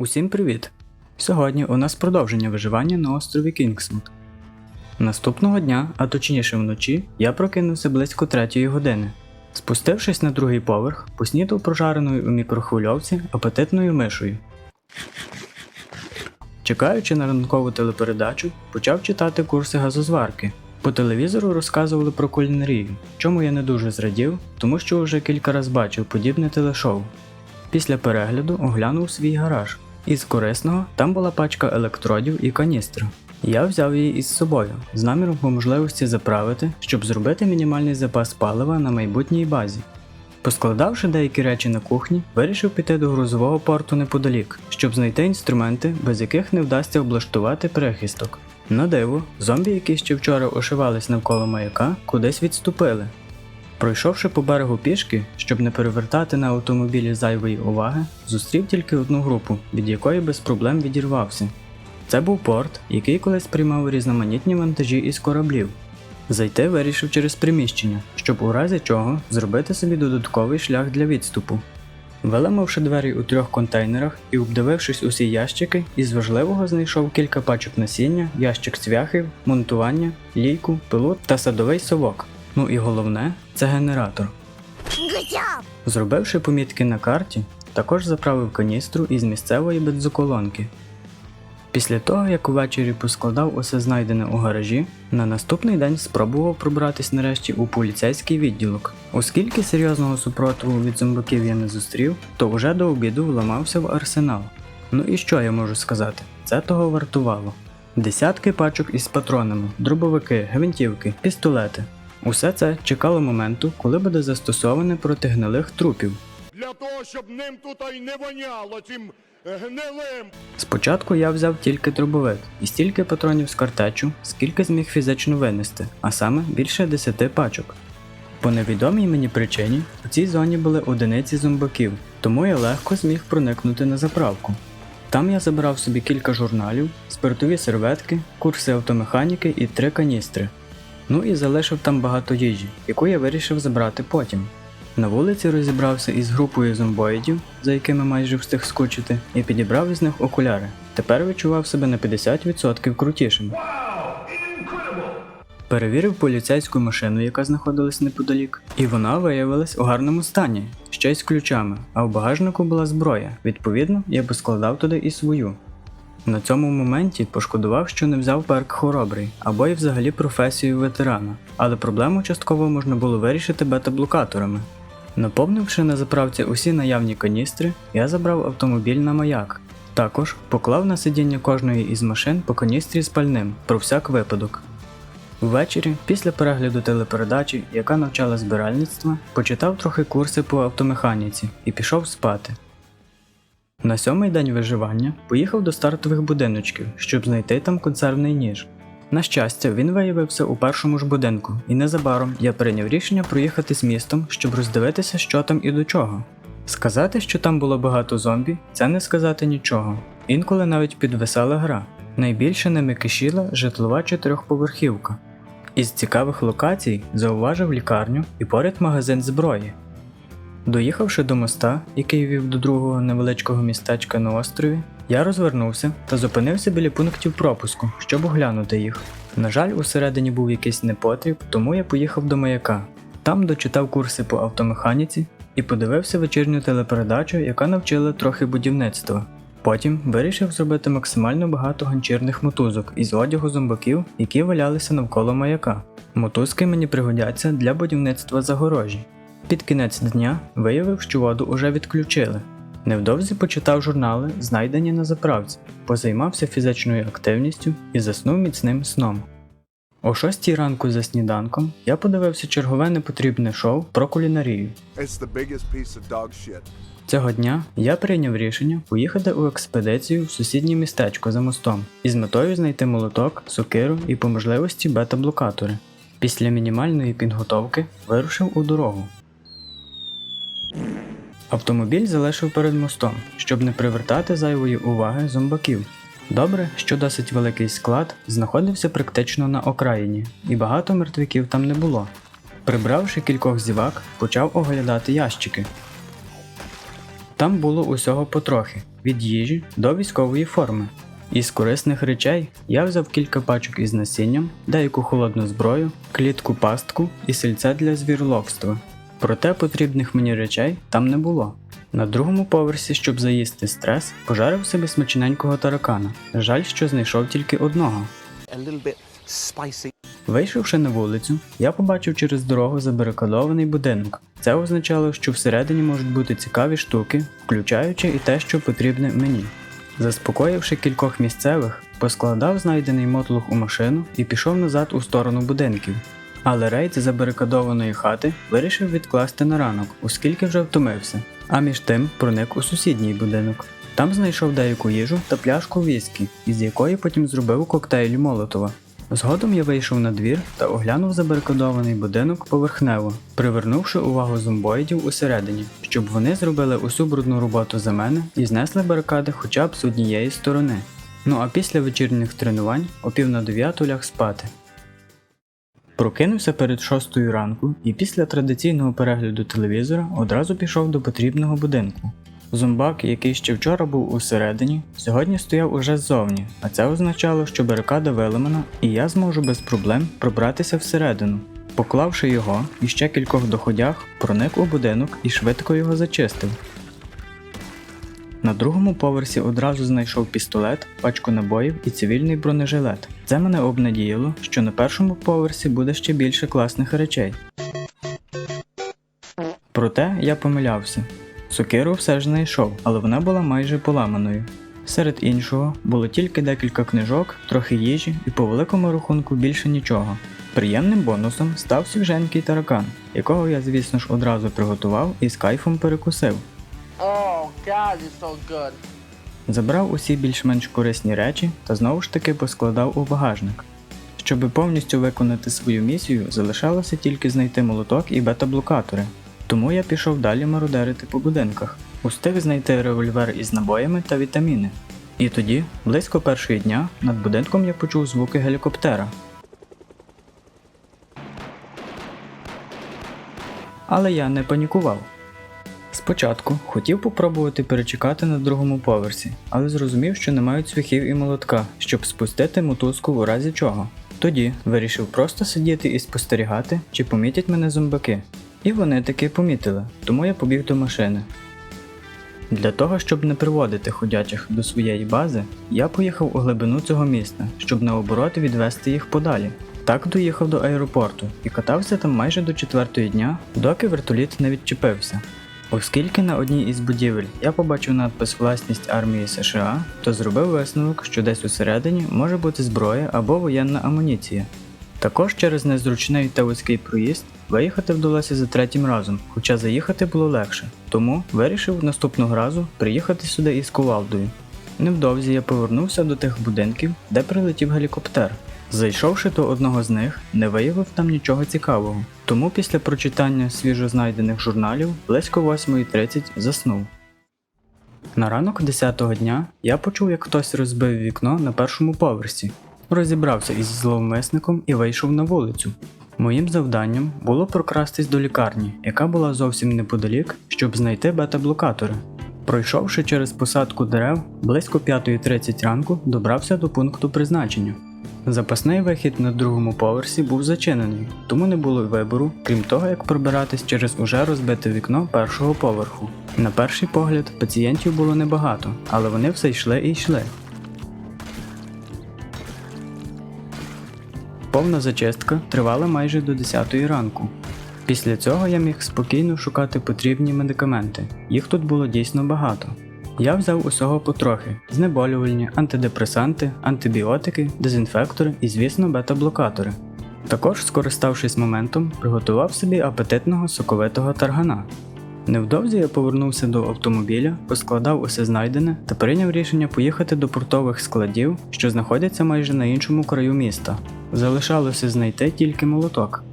Усім привіт! Сьогодні у нас продовження виживання на острові Кінгсвуд. Наступного дня, а точніше вночі, я прокинувся близько третьої години. Спустившись на другий поверх, поснідав прожареною у мікрохвильовці апетитною мишою. Чекаючи на ранкову телепередачу, почав читати курси газозварки. По телевізору розказували про кулінарію, чому я не дуже зрадів, тому що вже кілька разів бачив подібне телешоу. Після перегляду оглянув свій гараж. Із корисного там була пачка електродів і каністра. Я взяв її із собою з наміром по можливості заправити, щоб зробити мінімальний запас палива на майбутній базі. Поскладавши деякі речі на кухні, вирішив піти до грузового порту неподалік, щоб знайти інструменти, без яких не вдасться облаштувати прихисток. На диво, зомбі, які ще вчора ошивались навколо маяка, кудись відступили. Пройшовши по берегу пішки, щоб не перевертати на автомобілі зайвої уваги, зустрів тільки одну групу, від якої без проблем відірвався. Це був порт, який колись приймав різноманітні вантажі із кораблів. Зайти вирішив через приміщення, щоб у разі чого зробити собі додатковий шлях для відступу. Виламавши двері у трьох контейнерах і обдивившись усі ящики, із важливого знайшов кілька пачок насіння, ящик цвяхів, монтування, лійку, пилу та садовий совок. Ну і головне це генератор. Зробивши помітки на карті, також заправив каністру із місцевої бензоколонки. Після того, як увечері поскладав усе знайдене у гаражі, на наступний день спробував пробратись нарешті у поліцейський відділок. Оскільки серйозного супротиву від зомбаків я не зустрів, то вже до обіду вламався в арсенал. Ну і що я можу сказати? Це того вартувало. Десятки пачок із патронами, дробовики, гвинтівки, пістолети. Усе це чекало моменту, коли буде застосоване проти гнилих трупів. для того, щоб ним тут і не воняло цим е, гнилим. Спочатку я взяв тільки дробовик і стільки патронів з картечу, скільки зміг фізично винести, а саме більше 10 пачок. По невідомій мені причині у цій зоні були одиниці зомбаків, тому я легко зміг проникнути на заправку. Там я забрав собі кілька журналів, спиртові серветки, курси автомеханіки і три каністри. Ну і залишив там багато їжі, яку я вирішив забрати потім. На вулиці розібрався із групою зомбоїдів, за якими майже встиг скучити, і підібрав із них окуляри. Тепер відчував себе на 50% крутішим. Перевірив поліцейську машину, яка знаходилась неподалік, і вона виявилась у гарному стані, ще й з ключами, а в багажнику була зброя. Відповідно, я поскладав туди і свою. На цьому моменті пошкодував, що не взяв перк хоробрий або й взагалі професію ветерана, але проблему частково можна було вирішити бета-блокаторами. Наповнивши на заправці усі наявні каністри, я забрав автомобіль на маяк. Також поклав на сидіння кожної із машин по каністрі з пальним про всяк випадок. Ввечері, після перегляду телепередачі, яка навчала збиральництва, почитав трохи курси по автомеханіці і пішов спати. На сьомий день виживання поїхав до стартових будиночків, щоб знайти там консервний ніж. На щастя, він виявився у першому ж будинку, і незабаром я прийняв рішення проїхати з містом, щоб роздивитися, що там і до чого. Сказати, що там було багато зомбі, це не сказати нічого. Інколи навіть підвисала гра. Найбільше ними кишіла житлова чотирьохповерхівка. Із цікавих локацій зауважив лікарню і поряд магазин зброї. Доїхавши до моста, який вів до другого невеличкого містечка на острові, я розвернувся та зупинився біля пунктів пропуску, щоб оглянути їх. На жаль, усередині був якийсь непотріб, тому я поїхав до маяка. Там дочитав курси по автомеханіці і подивився вечірню телепередачу, яка навчила трохи будівництва. Потім вирішив зробити максимально багато ганчірних мотузок із одягу зомбаків, які валялися навколо маяка. Мотузки мені пригодяться для будівництва загорожі. Під кінець дня виявив, що воду уже відключили. Невдовзі почитав журнали, знайдені на заправці, позаймався фізичною активністю і заснув міцним сном. О 6 ранку за сніданком я подивився чергове непотрібне шоу про кулінарію. It's the biggest piece of dog shit. Цього дня я прийняв рішення поїхати у експедицію в сусіднє містечко за мостом із метою знайти молоток, сокиру і по можливості бета-блокатори. Після мінімальної підготовки вирушив у дорогу. Автомобіль залишив перед мостом, щоб не привертати зайвої уваги зомбаків. Добре, що досить великий склад знаходився практично на окраїні, і багато мертвяків там не було. Прибравши кількох зівак, почав оглядати ящики. Там було усього потрохи, від їжі до військової форми. Із корисних речей я взяв кілька пачок із насінням, деяку холодну зброю, клітку пастку і сельце для звіроловства. Проте потрібних мені речей там не було. На другому поверсі, щоб заїсти стрес, пожарив собі смачненького таракана. Жаль, що знайшов тільки одного. Вийшовши на вулицю, я побачив через дорогу забарикадований будинок. Це означало, що всередині можуть бути цікаві штуки, включаючи і те, що потрібне мені. Заспокоївши кількох місцевих, поскладав знайдений мотлух у машину і пішов назад у сторону будинків. Але рейд забарикадованої хати вирішив відкласти на ранок, оскільки вже втомився, а між тим проник у сусідній будинок. Там знайшов деяку їжу та пляшку віскі, із якої потім зробив коктейль Молотова. Згодом я вийшов на двір та оглянув забарикадований будинок поверхнево, привернувши увагу зомбоїдів усередині, щоб вони зробили усю брудну роботу за мене і знесли барикади хоча б з однієї сторони. Ну а після вечірніх тренувань о пів на дев'яту ляг спати. Прокинувся перед шостою ранку і після традиційного перегляду телевізора одразу пішов до потрібного будинку. Зомбак, який ще вчора був усередині, сьогодні стояв уже ззовні, а це означало, що барикада виламана, і я зможу без проблем пробратися всередину. Поклавши його і ще кількох доходях, проник у будинок і швидко його зачистив. На другому поверсі одразу знайшов пістолет, пачку набоїв і цивільний бронежилет. Це мене обнадіяло, що на першому поверсі буде ще більше класних речей. Проте я помилявся. Сокиру все ж знайшов, але вона була майже поламаною. Серед іншого було тільки декілька книжок, трохи їжі і по великому рахунку більше нічого. Приємним бонусом став свіженький таракан, якого я, звісно ж, одразу приготував і з кайфом перекусив. God, it's so good. Забрав усі більш-менш корисні речі та знову ж таки поскладав у багажник. Щоби повністю виконати свою місію, залишалося тільки знайти молоток і бета-блокатори. Тому я пішов далі мародерити по будинках, устиг знайти револьвер із набоями та вітаміни. І тоді, близько першої дня, над будинком я почув звуки гелікоптера. Але я не панікував. Спочатку хотів попробувати перечекати на другому поверсі, але зрозумів, що не мають цвяхів і молотка, щоб спустити мотузку у разі чого. Тоді вирішив просто сидіти і спостерігати, чи помітять мене зомбаки. І вони таки помітили, тому я побіг до машини. Для того, щоб не приводити ходячих до своєї бази, я поїхав у глибину цього міста, щоб наоборот відвести їх подалі. Так доїхав до аеропорту і катався там майже до четвертої дня, доки вертоліт не відчепився. Оскільки на одній із будівель я побачив надпис Власність армії США, то зробив висновок, що десь усередині може бути зброя або воєнна амуніція. Також через незручний та вузький проїзд виїхати вдалося за третім разом, хоча заїхати було легше, тому вирішив наступного разу приїхати сюди із кувалдою. Невдовзі я повернувся до тих будинків, де прилетів гелікоптер. Зайшовши до одного з них, не виявив там нічого цікавого, тому після прочитання свіжо знайдених журналів близько 8.30 заснув. На ранок 10-го дня я почув, як хтось розбив вікно на першому поверсі, розібрався із зловмисником і вийшов на вулицю. Моїм завданням було прокрастись до лікарні, яка була зовсім неподалік, щоб знайти бета-блокатори. Пройшовши через посадку дерев, близько 5.30 ранку добрався до пункту призначення. Запасний вихід на другому поверсі був зачинений, тому не було вибору, крім того, як пробиратись через уже розбите вікно першого поверху. На перший погляд, пацієнтів було небагато, але вони все йшли і йшли. Повна зачистка тривала майже до 10 ранку. Після цього я міг спокійно шукати потрібні медикаменти. Їх тут було дійсно багато. Я взяв усього потрохи: знеболювальні, антидепресанти, антибіотики, дезінфектори і, звісно, бета-блокатори. Також, скориставшись моментом, приготував собі апетитного соковитого таргана. Невдовзі я повернувся до автомобіля, поскладав усе знайдене та прийняв рішення поїхати до портових складів, що знаходяться майже на іншому краю міста. Залишалося знайти тільки молоток.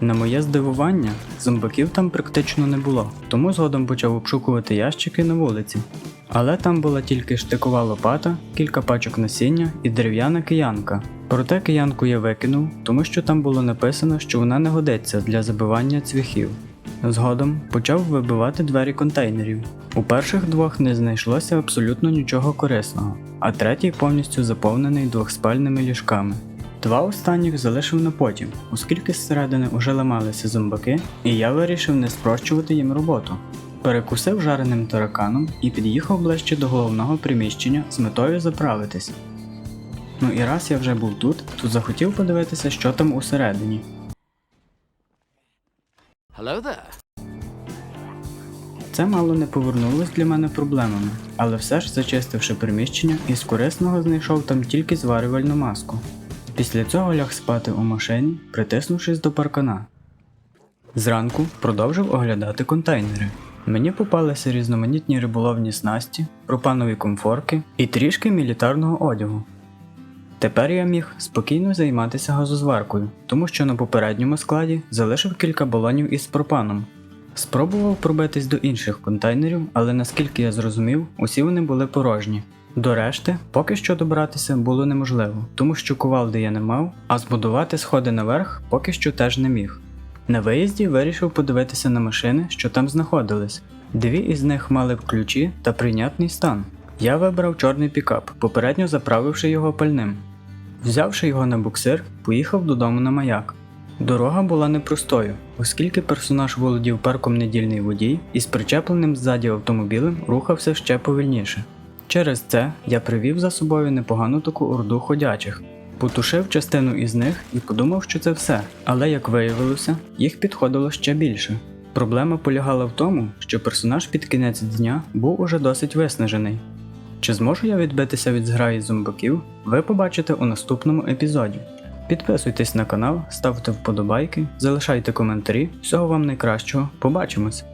На моє здивування, зомбаків там практично не було, тому згодом почав обшукувати ящики на вулиці. Але там була тільки штикова лопата, кілька пачок насіння і дерев'яна киянка. Проте киянку я викинув, тому що там було написано, що вона не годиться для забивання цвяхів. Згодом почав вибивати двері контейнерів. У перших двох не знайшлося абсолютно нічого корисного, а третій повністю заповнений двохспальними ліжками. Два останніх залишив на потім, оскільки зсередини уже ламалися зомбаки, і я вирішив не спрощувати їм роботу. Перекусив жареним тараканом і під'їхав ближче до головного приміщення з метою заправитись. Ну і раз я вже був тут, то захотів подивитися, що там усередині. Hello there. Це мало не повернулось для мене проблемами, але все ж зачистивши приміщення, із корисного знайшов там тільки зварювальну маску. Після цього ляг спати у машині, притиснувшись до паркана. Зранку продовжив оглядати контейнери. Мені попалися різноманітні риболовні снасті, пропанові комфорки і трішки мілітарного одягу. Тепер я міг спокійно займатися газозваркою, тому що на попередньому складі залишив кілька балонів із пропаном. Спробував пробитись до інших контейнерів, але наскільки я зрозумів, усі вони були порожні. До решти поки що добратися було неможливо, тому що кувалди я не мав, а збудувати сходи наверх поки що теж не міг. На виїзді вирішив подивитися на машини, що там знаходились. Дві із них мали ключі та прийнятний стан. Я вибрав чорний пікап, попередньо заправивши його пальним. Взявши його на буксир, поїхав додому на маяк. Дорога була непростою, оскільки персонаж володів парком недільний водій і з причепленим ззаді автомобілем рухався ще повільніше. Через це я привів за собою непогану таку орду ходячих, потушив частину із них і подумав, що це все, але як виявилося, їх підходило ще більше. Проблема полягала в тому, що персонаж під кінець дня був уже досить виснажений. Чи зможу я відбитися від зграї зомбаків, ви побачите у наступному епізоді. Підписуйтесь на канал, ставте вподобайки, залишайте коментарі. Всього вам найкращого. Побачимось!